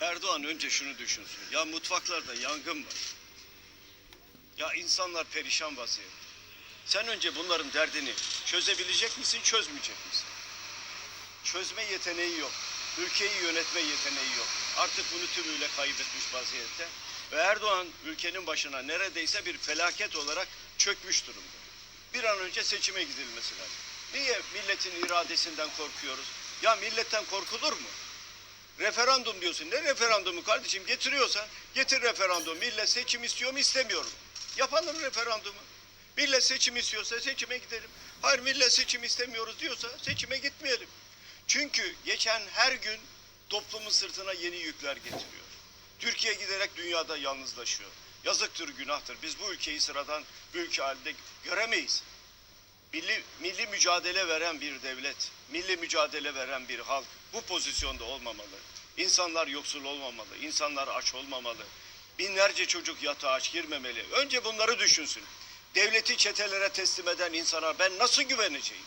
Erdoğan önce şunu düşünsün. Ya mutfaklarda yangın var. Ya insanlar perişan vaziyette. Sen önce bunların derdini çözebilecek misin, çözmeyecek misin? Çözme yeteneği yok. Ülkeyi yönetme yeteneği yok. Artık bunu tümüyle kaybetmiş vaziyette. Ve Erdoğan ülkenin başına neredeyse bir felaket olarak çökmüş durumda. Bir an önce seçime gidilmesi lazım. Niye milletin iradesinden korkuyoruz? Ya milletten korkulur mu? Referandum diyorsun. Ne referandumu kardeşim? Getiriyorsan getir referandum. Millet seçim istiyor mu istemiyor mu? Yapalım referandumu. Millet seçim istiyorsa seçime gidelim. Hayır millet seçim istemiyoruz diyorsa seçime gitmeyelim. Çünkü geçen her gün toplumun sırtına yeni yükler getiriyor. Türkiye giderek dünyada yalnızlaşıyor. Yazıktır, günahtır. Biz bu ülkeyi sıradan bir ülke halinde göremeyiz. Milli, milli mücadele veren bir devlet, milli mücadele veren bir halk bu pozisyonda olmamalı. İnsanlar yoksul olmamalı, insanlar aç olmamalı. Binlerce çocuk yatağa aç girmemeli. Önce bunları düşünsün. Devleti çetelere teslim eden insana ben nasıl güveneceğim?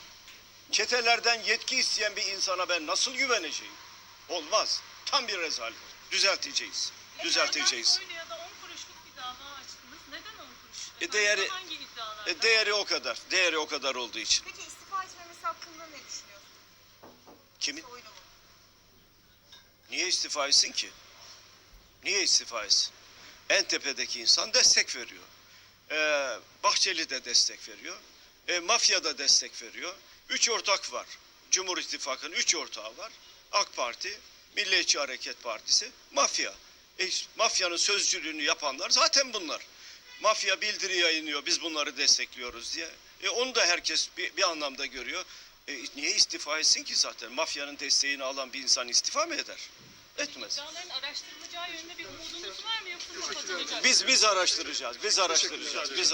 Çetelerden yetki isteyen bir insana ben nasıl güveneceğim? Olmaz. Tam bir rezalet. Düzelteceğiz. Düzelteceğiz. Efendim ya da 10 kuruşluk bir dava açtınız. Neden 10 kuruş? E, değeri- Hangi? E, değeri o kadar. Değeri o kadar olduğu için. Peki istifa etmemesi hakkında ne düşünüyorsun? Kimin? Soylu'nun. Niye istifa etsin ki? Niye istifa etsin? En tepedeki insan destek veriyor. Ee, Bahçeli de destek veriyor. Ee, mafya da destek veriyor. Üç ortak var. Cumhur İttifakı'nın üç ortağı var. AK Parti, Milliyetçi Hareket Partisi, mafya. E, mafyanın sözcülüğünü yapanlar zaten bunlar. Mafya bildiri yayınlıyor, biz bunları destekliyoruz diye. E, onu da herkes bir, bir anlamda görüyor. E, niye istifa etsin ki zaten? Mafyanın desteğini alan bir insan istifa mı eder? Etmez. İddiaların araştırılacağı yönünde bir umudunuz var mı yoksa kapatılacak? Biz biz araştıracağız. Biz araştıracağız. Biz